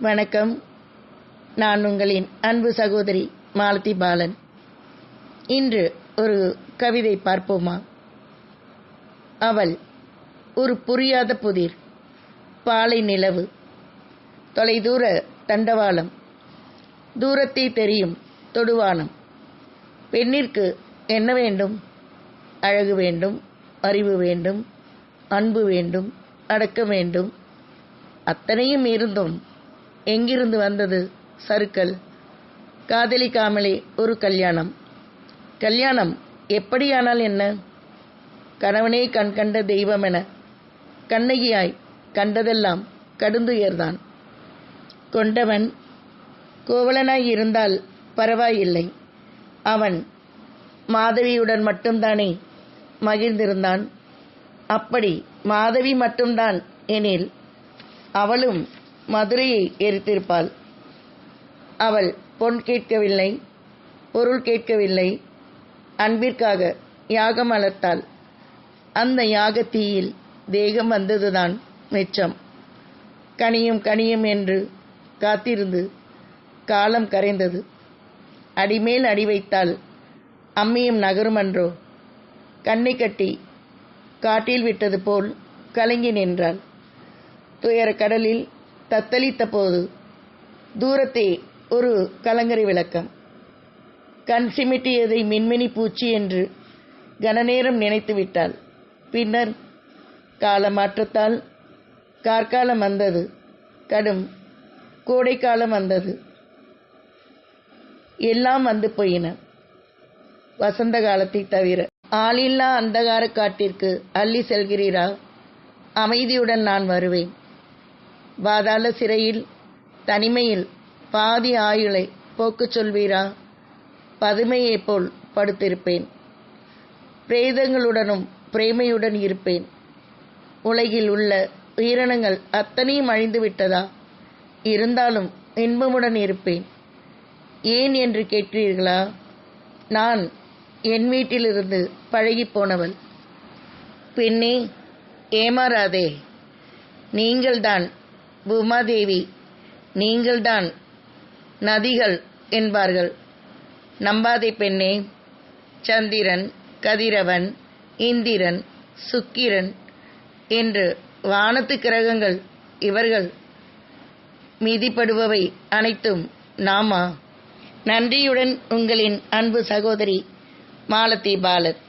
வணக்கம். நான் உங்களின் அன்பு சகோதரி மாலதி பாலன். இன்று ஒரு கவிதை பார்ப்போமா? அவள் ஒரு புரியாத புதிர் பாலை நிலவு தொலைதூர தண்டவாளம் தூரத்தை தெரியும் தொடுவானம். பெண்ணிற்கு என்ன வேண்டும்? அழகு வேண்டும் அறிவு வேண்டும் அன்பு வேண்டும் அடக்கம் வேண்டும். அத்தனையும் இருந்தும் எங்கிருந்து வந்தது சறுக்கல் காதலிக்காமலே ஒரு கல்யாணம். கல்யாணம் எப்படியானால் என்ன? கணவனே கண் கண்ட தெய்வமென கண்ணகியாய் கண்டதெல்லாம் கடுந்துயர்தான். கொண்டவன் கோவலனாய் இருந்தால் பரவாயில்லை. அவன் மாதவியுடன் மட்டும்தானே மகிழ்ந்திருந்தான். அப்படி மாதவி மட்டும்தான் எனில் அவளும் மதுரையை எரித்திருப்பாள். அவள் பொன் கேட்கவில்லை பொருள் கேட்கவில்லை அன்பிற்காக யாகம் அளத்தாள் அந்த யாக தீயில் தேகம் வந்ததுதான் மிச்சம். கனியும் கனியும் என்று காத்திருந்து காலம் கரைந்தது. அடிமேல் அடி வைத்தால் அம்மியும் நகருமன்றோ கண்ணை கட்டி காட்டில் விட்டது போல் கலங்கி நின்றாள். துயர கடலில் தத்தளித்த போது தூரத்தே ஒரு கலங்கரை விளக்கம். கண் சிமிட்டியதை மின்மினி பூச்சி என்று கனநேரம் நினைத்து விட்டாள். பின்னர் கால மாற்றத்தால் கார்காலம் வந்தது. கடும் கோடைக்காலம் வந்தது. எல்லாம் வந்து போயின. வசந்த காலத்தை தவிர. ஆளில்லா அந்தகார காட்டிற்கு அள்ளி செல்கிறீரா? அமைதியுடன் நான் வருவேன். பாதாள சிறையில் தனிமையில் பாதி ஆயுளை போக்குச் சொல்வீரா? பதுமையைப் போல் படுத்திருப்பேன். பிரேதங்களுடனும் பிரேமையுடன் இருப்பேன். உலகில் உள்ள உயிரினங்கள் அத்தனையும் அழிந்து விட்டதா? இருந்தாலும் இன்பமுடன் இருப்பேன். ஏன் என்று கேட்கிறீர்களா நான் என் வீட்டிலிருந்து பழகி போனவள். பெண்ணே ஏமாறாதே. நீங்கள்தான் பூமாதேவி நீங்கள்தான் நதிகள் என்பார்கள். நம்பாதே பெண்ணே சந்திரன் கதிரவன் இந்திரன் சுக்கிரன் என்று வானத்து கிரகங்கள் இவர்கள் மீதிப்படுபவை அனைத்தும் நாமா. நன்றியுடன் உங்களின் அன்பு சகோதரி மாலதி பாலத்